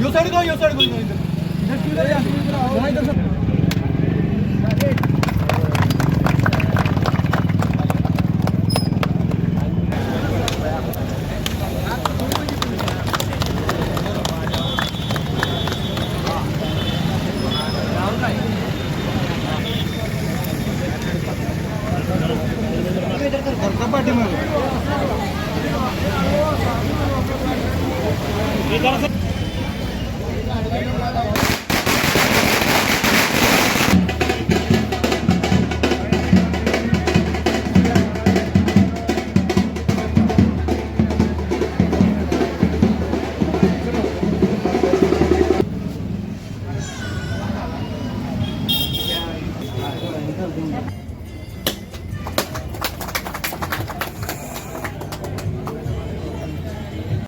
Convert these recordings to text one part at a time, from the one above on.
यो side का यो side को इधर इधर इधर आओ इधर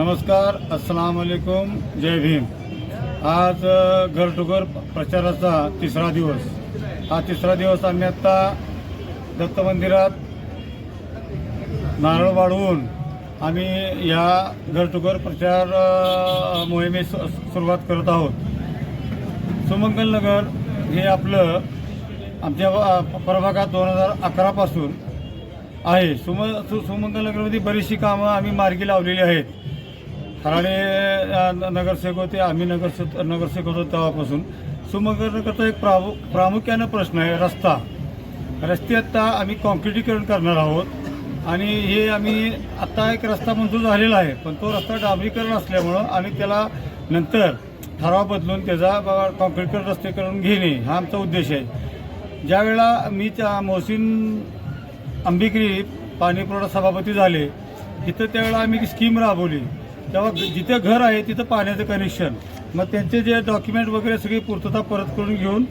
नमस्कार अस्सलाम वालेकुम जय भीम. आज घर टू घर प्रचाराचा तिसरा दिवस. हा तिसरा दिवस आम्ही आत्ता दत्त मंदिरात नारळ वाढवून आम्ही या घर टू घर प्रचार मोहिमे मोहिमेस सुरुवात करत आहोत. सुमंगल नगर हे आपलं आमच्या प्रभागात दोन हजार अकरापासून आहे. सुम सु सुमंगल नगरमध्ये बरीचशी कामं आम्ही मार्गी लावलेली आहेत. खराडे न- नगरसेवक होते आम्ही नगरसेवक नगरसेवक होतो तेव्हापासून. सुमंगल एक प्रामु प्रामुख्यानं प्रश्न आहे रस्ता. रस्ते आत्ता आम्ही कॉन्क्रिटीकरण करणार आहोत. आणि हे आम्ही आत्ता एक रस्ता मंजूर झालेला आहे पण तो रस्ता डांबरीकरण असल्यामुळं आम्ही त्याला नंतर ठराव बदलून त्याचा कॉन्क्रीटीकरण रस्ते करून घेणे हा आमचा उद्देश आहे. ज्यावेळेला मी त्या मोहसिन अंबिकरी पाणीपुरवठा सभापती झाले तिथं त्यावेळेला आम्ही स्कीम राबवली. तेव्हा जिथे घर आहे तिथं पाण्याचं कनेक्शन मग त्यांचे जे डॉक्युमेंट वगैरे सगळी पूर्तता परत करून घेऊन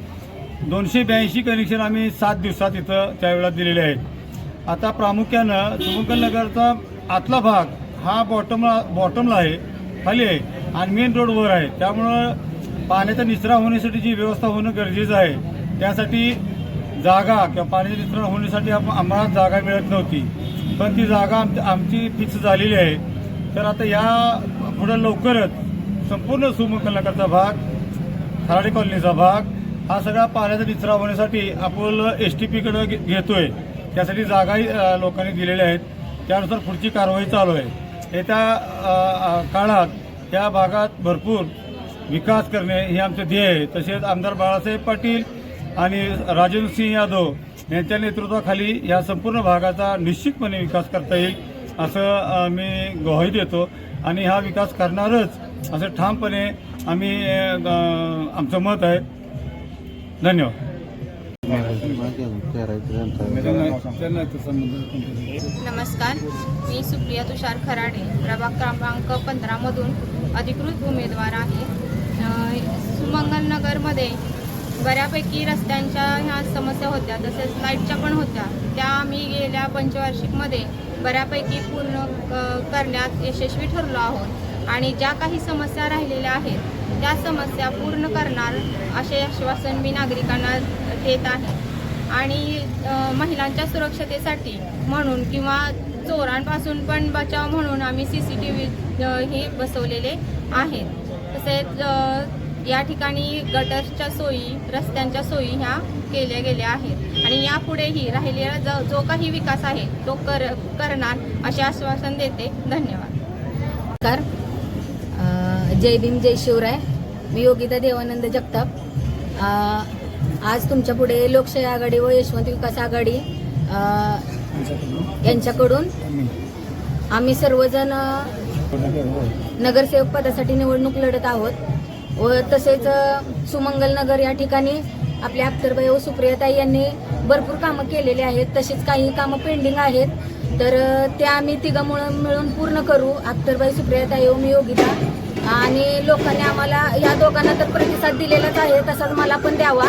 दोनशे ब्याऐंशी कनेक्शन आम्ही सात दिवसात इथं त्यावेळेला दिलेले आहेत. आता प्रामुख्यानं सुमंगल नगरचा आतला भाग हा बॉटमला बॉटमला आहे खाली आहे आणि मेन रोडवर आहे. त्यामुळं पाण्याचा निचरा होण्यासाठी जी व्यवस्था होणं गरजेचं आहे त्यासाठी जागा किंवा पाण्याचा निचरा होण्यासाठी आम्हाला जागा मिळत नव्हती. पण ती जागा आम आमची फिक्स झालेली आहे. तर आता या पुढं लवकरच संपूर्ण सुमकलाकाचा भाग खराडे कॉलनीचा भाग हा सगळा पाण्याचा निचरा होण्यासाठी आपण एस टी पीकडं घे- घेतोय. त्यासाठी जागाही लोकांनी दिलेल्या आहेत. त्यानुसार पुढची कारवाई चालू आहे. येत्या काळात या भागात भरपूर विकास करणे हे आमचं ध्येय आहे. तसेच आमदार बाळासाहेब पाटील आणि राजेंद्र सिंह यादव यांच्या नेतृत्वाखाली या संपूर्ण भागाचा निश्चितपणे विकास करता येईल. असं आम्ही मी ग्वाही देतो आणि हा विकास करणारच असं ठामपणे आम्ही ग- आमचं मत आहे. धन्यवाद. नमस्कार. मी सुप्रिया तुषार खराडे. प्रभाग क्रमांक पंधरामधून अधिकृत उमेदवार आहे. सुमंगलनगरमध्ये बऱ्यापैकी रस्त्यांच्या ह्या समस्या होत्या तसेच लाईटच्या पण होत्या. त्या आम्ही गेल्या पंचवार्षिकमध्ये बऱ्यापैकी पूर्ण करण्यात यशस्वी ठरलो आहोत. आणि ज्या काही समस्या राहिलेल्या आहेत त्या समस्या पूर्ण करणार असे आश्वासन मी नागरिकांना देत आहे. आणि महिलांच्या सुरक्षतेसाठी म्हणून किंवा चोरांपासून पण बचाव म्हणून आम्ही सी सी टी व्ही हे बसवलेले आहेत. तसेच या ठिकाणी गटरच्या सोयी रस्त्यांच्या सोयी ह्या केल्या गेल्या आहेत. आणि यापुढेही राहिलेला जो जो काही विकास आहे तो कर करणार असे आश्वासन देते. धन्यवाद. नमस्कार. जय भीम जय शिवराय. मी योगिता देवानंद जगताप. आज तुमच्यापुढे लोकशाही आघाडी व यशवंत विकास आघाडी यांच्याकडून आम्ही सर्वजण नगरसेवक पदासाठी निवडणूक लढत आहोत. व तसेच सुमंगलनगर या ठिकाणी आपल्या अख्तरबाई व सुप्रियाताई यांनी भरपूर कामं केलेली आहेत. तसेच काही कामं पेंडिंग आहेत. तर त्या ते आम्ही तिघं मिळून मिळून पूर्ण करू. अख्तरबाई सुप्रियाताई व मी योगिता. आणि लोकांनी आम्हाला या दोघांना तर प्रतिसाद दिलेलाच आहे. तसाच मला पण द्यावा.